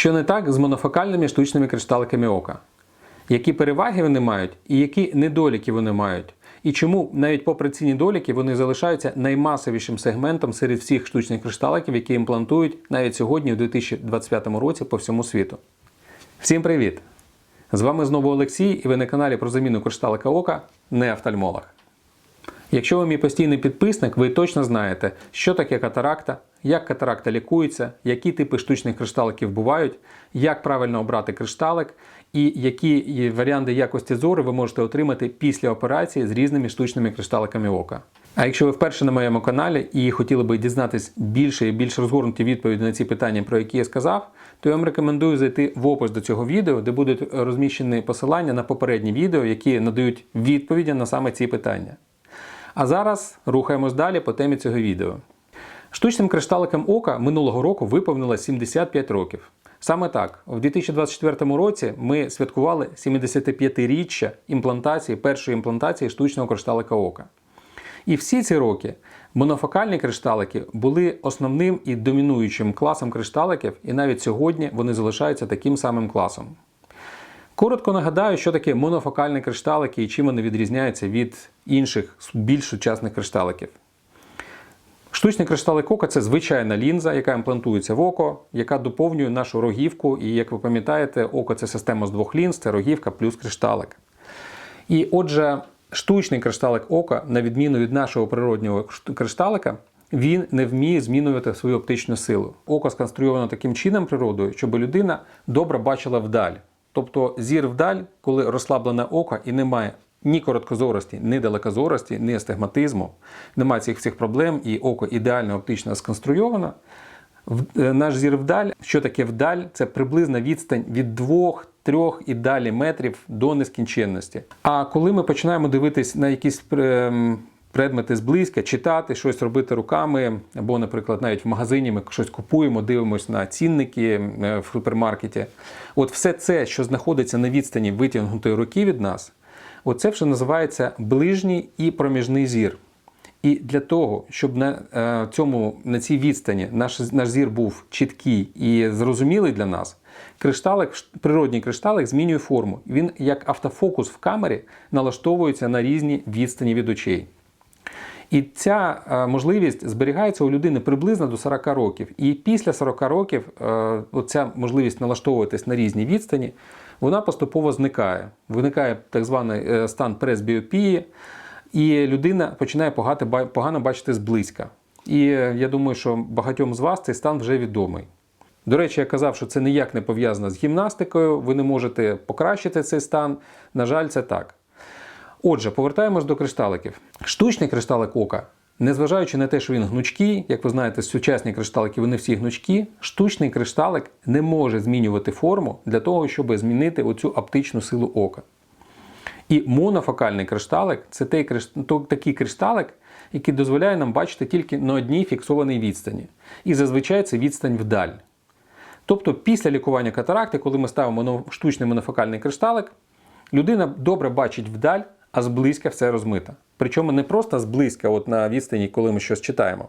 Що не так з монофокальними штучними кришталиками ока? Які переваги вони мають і які недоліки вони мають? І чому навіть попри ці недоліки вони залишаються наймасовішим сегментом серед всіх штучних кришталиків, які імплантують навіть сьогодні, у 2025 році, по всьому світу? Всім привіт! З вами знову Олексій, і ви на каналі про заміну кришталика ока не офтальмолог. Якщо ви мій постійний підписник, ви точно знаєте, що таке катаракта, як катаракта лікується, які типи штучних кришталиків бувають, як правильно обрати кришталик і які варіанти якості зору ви можете отримати після операції з різними штучними кришталиками ока. А якщо ви вперше на моєму каналі і хотіли би дізнатись більше і більш розгорнуті відповіді на ці питання, про які я сказав, то я вам рекомендую зайти в опис до цього відео, де будуть розміщені посилання на попередні відео, які надають відповіді на саме ці питання. А зараз рухаємось далі по темі цього відео. Штучним кришталикам ока минулого року виповнилось 75 років. Саме так, у 2024 році ми святкували 75-річчя імплантації першої імплантації штучного кришталика ока. І всі ці роки монофокальні кришталики були основним і домінуючим класом кришталиків, і навіть сьогодні вони залишаються таким самим класом. Коротко нагадаю, що таке монофокальні кришталики і чим вони відрізняються від інших більш сучасних кришталиків. Штучний кришталик ока це звичайна лінза, яка імплантується в око, яка доповнює нашу рогівку. І як ви пам'ятаєте, око це система з двох лінз, це рогівка плюс кришталик. І отже, штучний кришталик ока, на відміну від нашого природнього кришталика, він не вміє змінювати свою оптичну силу. Око сконструйовано таким чином природою, щоб людина добре бачила вдаль. Тобто зір вдаль, коли розслаблене око і немає ні короткозорості, ні далекозорості, ні астигматизму, немає цих всіх проблем, і око ідеально оптично сконструйовано. Наш зір вдаль, що таке вдаль? Це приблизна відстань від двох, трьох і далі метрів до нескінченності. А коли ми починаємо дивитись на якісь предмети зблизька, читати, щось робити руками, або, наприклад, навіть в магазині ми щось купуємо, дивимося на цінники в супермаркеті. От все це, що знаходиться на відстані витягнутої руки від нас, оце вже називається ближній і проміжний зір. І для того, щоб на цьому на цій відстані наш наш зір був чіткий і зрозумілий для нас, кришталик, природній кришталик змінює форму. Він як автофокус в камері налаштовується на різні відстані від очей. І ця можливість зберігається у людини приблизно до 40 років. І після 40 років ця можливість налаштовуватись на різні відстані, вона поступово зникає. Виникає так званий е, стан пресбіопії, і людина починає погано бачити зблизька. І е, я думаю, що багатьом з вас цей стан вже відомий. До речі, я казав, що це ніяк не пов'язано з гімнастикою, ви не можете покращити цей стан. На жаль, це так. Отже, повертаємось до кришталиків. Штучний кришталик ока, незважаючи на те, що він гнучкий, як ви знаєте, сучасні кришталики вони всі гнучкі, штучний кришталик не може змінювати форму для того, щоб змінити оцю оптичну силу ока. І монофокальний кришталик це такий кришталик, який дозволяє нам бачити тільки на одній фіксованій відстані. І зазвичай це відстань вдаль. Тобто, після лікування катаракти, коли ми ставимо штучний монофокальний кришталик, людина добре бачить вдаль, а зблизька все розмита. Причому не просто зблизька, от на відстані, коли ми щось читаємо,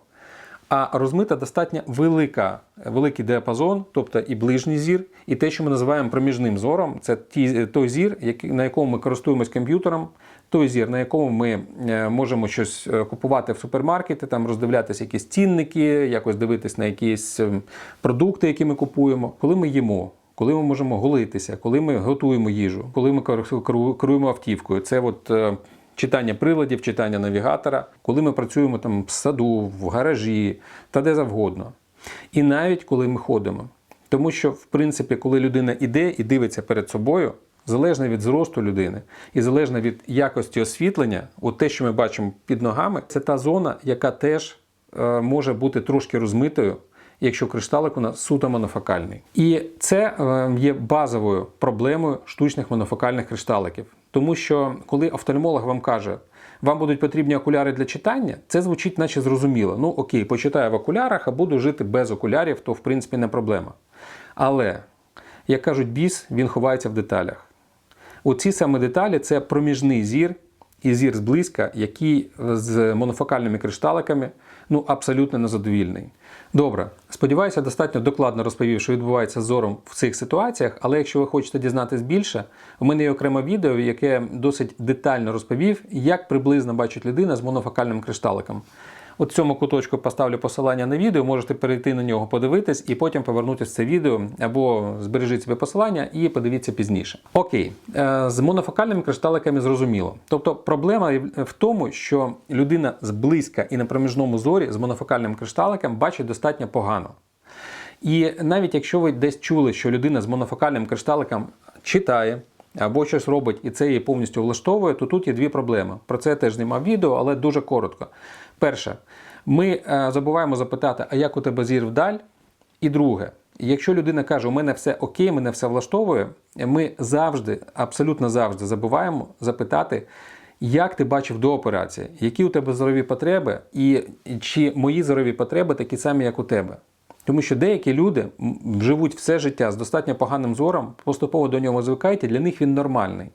а розмита достатньо велика, великий діапазон, тобто і ближній зір, і те, що ми називаємо проміжним зором, це той зір, на якому ми користуємось комп'ютером, той зір, на якому ми можемо щось купувати в супермаркеті, там роздивлятися якісь цінники, якось дивитись на якісь продукти, які ми купуємо, коли ми їмо коли ми можемо голитися, коли ми готуємо їжу, коли ми керуємо автівкою. Це от е, читання приладів, читання навігатора, коли ми працюємо там в саду, в гаражі та де завгодно. І навіть коли ми ходимо. Тому що, в принципі, коли людина іде і дивиться перед собою, залежно від зросту людини і залежно від якості освітлення, от те, що ми бачимо під ногами, це та зона, яка теж е, може бути трошки розмитою якщо кришталик у нас суто монофокальний. І це е, є базовою проблемою штучних монофокальних кришталиків. Тому що коли офтальмолог вам каже, вам будуть потрібні окуляри для читання, це звучить, наче зрозуміло. Ну окей, почитаю в окулярах, а буду жити без окулярів, то в принципі не проблема. Але, як кажуть, біс, він ховається в деталях. Оці саме деталі це проміжний зір і зір зблизька, який з монофокальними кришталиками ну абсолютно незадовільний. Добре, сподіваюся, достатньо докладно розповів, що відбувається з зором в цих ситуаціях. Але якщо ви хочете дізнатись більше, у мене є окреме відео, яке досить детально розповів, як приблизно бачить людина з монофокальним кришталиком. От цьому куточку поставлю посилання на відео, можете перейти на нього, подивитись і потім повернутися це відео або збережіть собі посилання і подивіться пізніше. Окей, е, з монофокальними кришталиками зрозуміло. Тобто проблема в тому, що людина зблизька і на проміжному зорі з монофокальним кришталиком бачить достатньо погано. І навіть якщо ви десь чули, що людина з монофокальним кришталиком читає або щось робить і це її повністю влаштовує, то тут є дві проблеми. Про це я теж знімав відео, але дуже коротко. Перше, ми е, забуваємо запитати, а як у тебе зір вдаль? І друге, якщо людина каже, у мене все окей, мене все влаштовує, ми завжди, абсолютно завжди забуваємо запитати, як ти бачив до операції, які у тебе зорові потреби, і чи мої зорові потреби такі самі, як у тебе. Тому що деякі люди живуть все життя з достатньо поганим зором, поступово до нього звикають, для них він нормальний.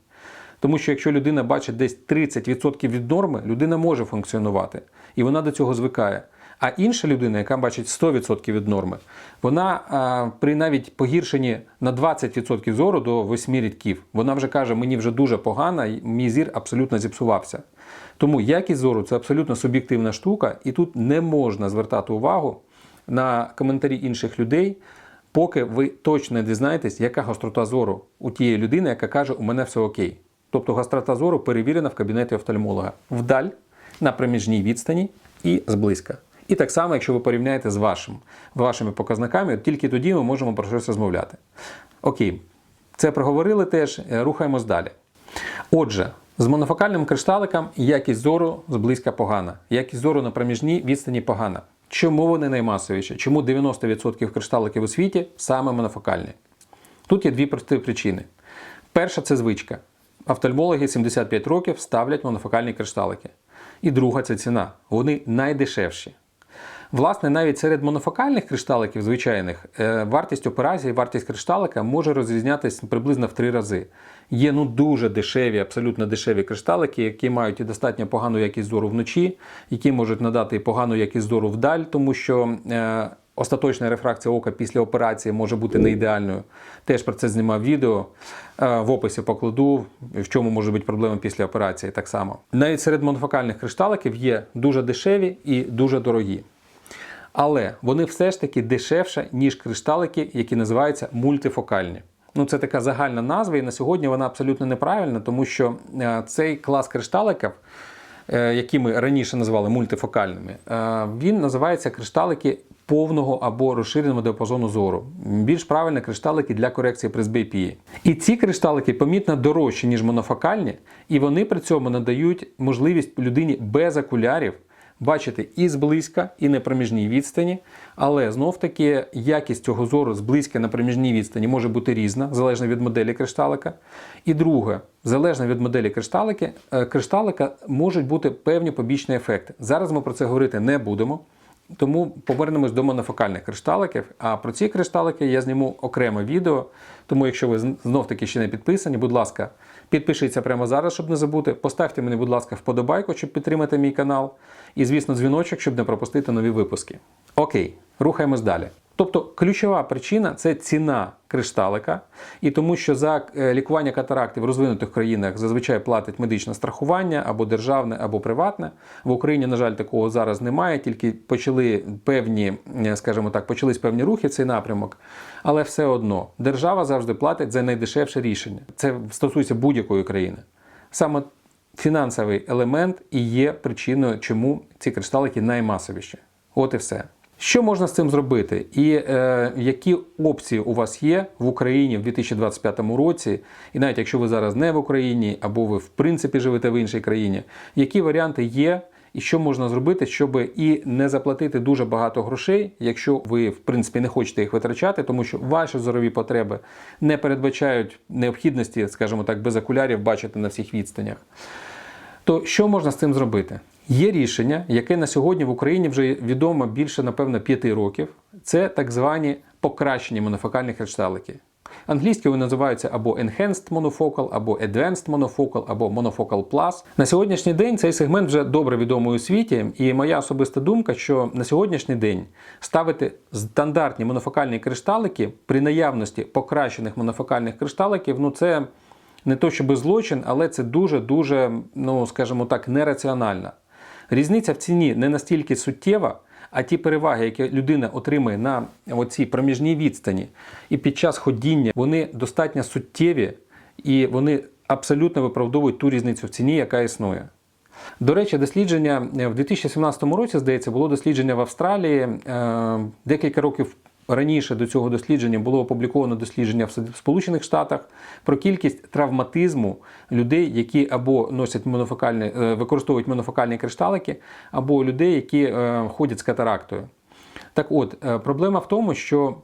Тому що якщо людина бачить десь 30% від норми, людина може функціонувати, і вона до цього звикає. А інша людина, яка бачить 100% від норми, вона а, при навіть погіршенні на 20% зору до 8 рядків, вона вже каже, мені вже дуже погано, мій зір абсолютно зіпсувався. Тому якість зору це абсолютно суб'єктивна штука, і тут не можна звертати увагу на коментарі інших людей, поки ви точно не дізнаєтесь, яка гострота зору у тієї людини, яка каже, у мене все окей. Тобто гострота зору перевірена в кабінеті офтальмолога вдаль, на проміжній відстані і зблизька. І так само, якщо ви порівняєте з вашим, вашими показниками, тільки тоді ми можемо про щось розмовляти. Окей, це проговорили теж, е, рухаємось далі. Отже, з монофокальним кришталиком якість зору зблизька погана, якість зору на проміжній відстані погана. Чому вони наймасовіші? Чому 90% кришталиків у світі саме монофокальні? Тут є дві прості причини. Перша це звичка. Офтальмологи 75 років ставлять монофокальні кришталики. І друга це ціна. Вони найдешевші. Власне, навіть серед монофокальних кришталиків звичайних е, вартість операції, вартість кришталика може розрізнятися приблизно в три рази. Є ну дуже дешеві, абсолютно дешеві кришталики, які мають і достатньо погану якість зору вночі, які можуть надати і погану якість зору вдаль, тому що е, остаточна рефракція ока після операції може бути не ідеальною. Теж про це знімав відео. Е, в описі покладу, в чому може бути проблема після операції. Так само. Навіть серед монофокальних кришталиків є дуже дешеві і дуже дорогі. Але вони все ж таки дешевше, ніж кришталики, які називаються мультифокальні. Ну, це така загальна назва, і на сьогодні вона абсолютно неправильна, тому що е, цей клас кришталиків, е, які ми раніше називали мультифокальними, е, він називається кришталики повного або розширеного діапазону зору. Більш правильно кришталики для корекції пресбіопії. І ці кришталики помітно дорожчі, ніж монофокальні, і вони при цьому надають можливість людині без окулярів бачити і зблизька, і на проміжній відстані, але знов таки якість цього зору зблизька на проміжній відстані може бути різна, залежно від моделі кришталика. І друге, залежно від моделі кришталики, е, кришталика можуть бути певні побічні ефекти. Зараз ми про це говорити не будемо. Тому повернемось до монофокальних кришталиків. А про ці кришталики я зніму окреме відео. Тому, якщо ви знов таки ще не підписані, будь ласка, підпишіться прямо зараз, щоб не забути. Поставте мені, будь ласка, вподобайку, щоб підтримати мій канал. І, звісно, дзвіночок, щоб не пропустити нові випуски. Окей, рухаємось далі. Тобто ключова причина це ціна кришталика, і тому, що за е, лікування катаракти в розвинутих країнах зазвичай платить медичне страхування або державне, або приватне. В Україні, на жаль, такого зараз немає, тільки почали певні, е, скажімо так, почались певні рухи в цей напрямок. Але все одно держава завжди платить за найдешевше рішення. Це стосується будь-якої країни. Саме фінансовий елемент і є причиною, чому ці кришталики наймасовіші. От і все. Що можна з цим зробити? І е, які опції у вас є в Україні в 2025 році? І навіть якщо ви зараз не в Україні, або ви в принципі живете в іншій країні, які варіанти є? І що можна зробити, щоб і не заплатити дуже багато грошей, якщо ви в принципі не хочете їх витрачати, тому що ваші зорові потреби не передбачають необхідності, скажімо так, без окулярів бачити на всіх відстанях. То що можна з цим зробити? Є рішення, яке на сьогодні в Україні вже відомо більше, напевно, п'яти років. Це так звані покращені монофокальні кришталики. Англійською вони називаються або Enhanced Monofocal, або Advanced Monofocal, або Monofocal Plus. На сьогоднішній день цей сегмент вже добре відомий у світі, і моя особиста думка, що на сьогоднішній день ставити стандартні монофокальні кришталики при наявності покращених монофокальних кришталиків, ну це не то щоб злочин, але це дуже-дуже, ну скажімо так, нераціонально. Різниця в ціні не настільки суттєва, а ті переваги, які людина отримує на оцій проміжній відстані, і під час ходіння, вони достатньо суттєві і вони абсолютно виправдовують ту різницю в ціні, яка існує. До речі, дослідження в 2017 році, здається, було дослідження в Австралії. Е, Декілька років раніше до цього дослідження було опубліковано дослідження в Сполучених Штатах про кількість травматизму людей, які або носять монофокальні, е, використовують монофокальні кришталики, або людей, які е, ходять з катарактою. Так от, е, проблема в тому, що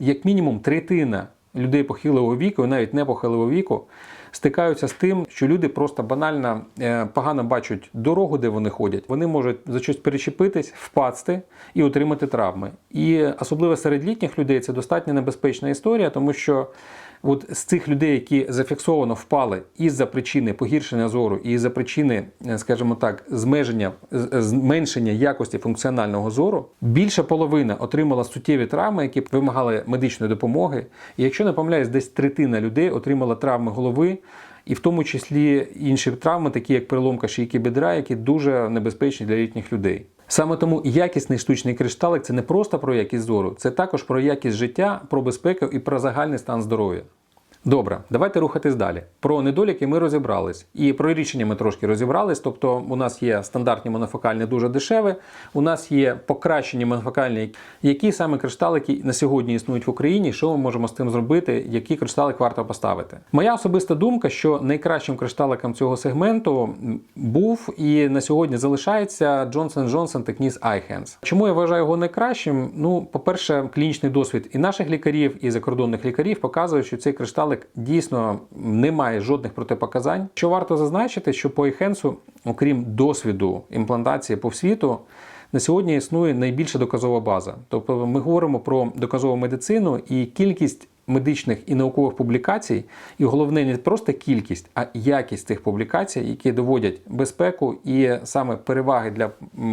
як мінімум третина людей похилого віку, навіть не похилого віку, стикаються з тим, що люди просто банально е, погано бачать дорогу, де вони ходять. Вони можуть за щось перечепитись, впасти і отримати травми. І особливо серед літніх людей це достатньо небезпечна історія, тому що от з цих людей, які зафіксовано впали із-за причини погіршення зору і із-за причини, е, скажімо так, змеження, зменшення якості функціонального зору, більша половина отримала суттєві травми, які вимагали медичної допомоги. І якщо не помиляюсь, десь третина людей отримала травми голови. І в тому числі інші травми, такі як переломка шийки бедра, які дуже небезпечні для літніх людей. Саме тому якісний штучний кришталик це не просто про якість зору, це також про якість життя, про безпеку і про загальний стан здоров'я. Добре, давайте рухатись далі. Про недоліки ми розібрались. І про рішення ми трошки розібрались. Тобто, у нас є стандартні монофокальні дуже дешеві, у нас є покращені монофокальні, які саме кришталики на сьогодні існують в Україні, що ми можемо з тим зробити, який кришталик варто поставити. Моя особиста думка, що найкращим кришталиком цього сегменту був і на сьогодні залишається Johnson Johnson Technics iHands. Чому я вважаю його найкращим? Ну, по-перше, клінічний досвід і наших лікарів, і закордонних лікарів показує, що цей кришталик дійсно не має жодних протипоказань. Що варто зазначити, що по iHands, окрім досвіду імплантації по світу, на сьогодні існує найбільша доказова база. Тобто ми говоримо про доказову медицину і кількість медичних і наукових публікацій, і головне не просто кількість, а якість цих публікацій, які доводять безпеку і саме переваги для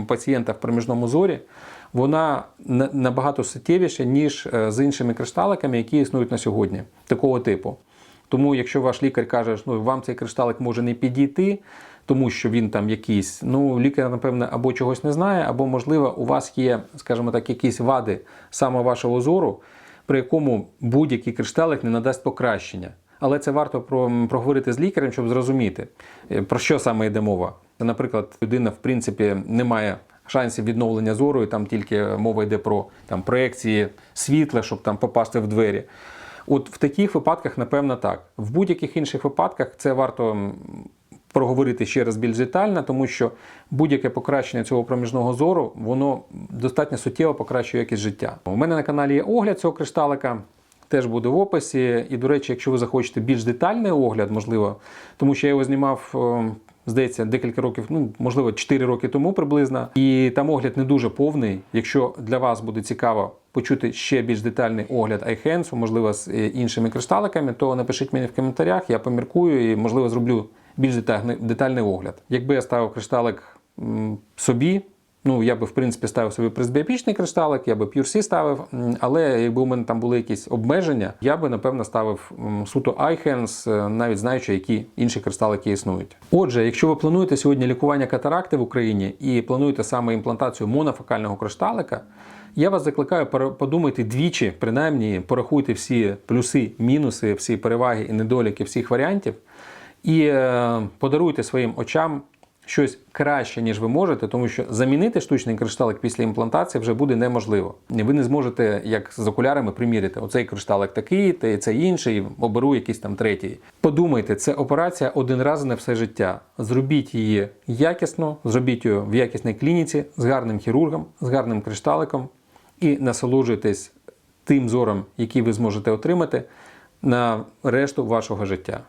пацієнта в проміжному зорі, вона набагато суттєвіша, ніж е, з іншими кришталиками, які існують на сьогодні, такого типу. Тому, якщо ваш лікар каже, що ну, вам цей кришталик може не підійти, тому що він там якийсь, ну лікар, напевне, або чогось не знає, або, можливо, у вас є, скажімо так, якісь вади саме вашого зору, при якому будь-який кришталик не надасть покращення. Але це варто про, проговорити з лікарем, щоб зрозуміти, е, про що саме йде мова. Наприклад, людина, в принципі, не має шансів відновлення зору, і там тільки мова йде про там, проекції світла, щоб там попасти в двері. От в таких випадках, напевно, так. В будь-яких інших випадках це варто проговорити ще раз більш детально, тому що будь-яке покращення цього проміжного зору, воно достатньо суттєво покращує якість життя. У мене на каналі є огляд цього кришталика. Теж буде в описі. І, до речі, якщо ви захочете більш детальний огляд, можливо, тому що я його знімав, е, здається, декілька років, ну можливо, 4 роки тому приблизно. І там огляд не дуже повний. Якщо для вас буде цікаво почути ще більш детальний огляд iHands, можливо, з е, іншими кришталиками, то напишіть мені в коментарях, я поміркую і, можливо, зроблю більш детальний, детальний огляд. Якби я ставив кришталик собі. Ну, я би, в принципі, ставив собі пресбіопічний кришталик, я би PureC ставив, але якби у мене там були якісь обмеження, я би, напевно, ставив суто iHands, е, навіть знаючи, які інші кристалики існують. Отже, якщо ви плануєте сьогодні лікування катаракти в Україні і плануєте саме імплантацію монофокального кришталика, я вас закликаю подумайте двічі, принаймні порахуйте всі плюси, мінуси, всі переваги і недоліки всіх варіантів, і е, подаруйте своїм очам щось краще, ніж ви можете, тому що замінити штучний кришталик після імплантації вже буде неможливо. Ви не зможете, як з окулярами, приміряти оцей кришталик такий, та цей інший, оберу якийсь там третій. Подумайте, це операція один раз на все життя. Зробіть її якісно, зробіть її в якісній клініці з гарним хірургом, з гарним кришталиком і насолоджуйтесь тим зором, який ви зможете отримати на решту вашого життя.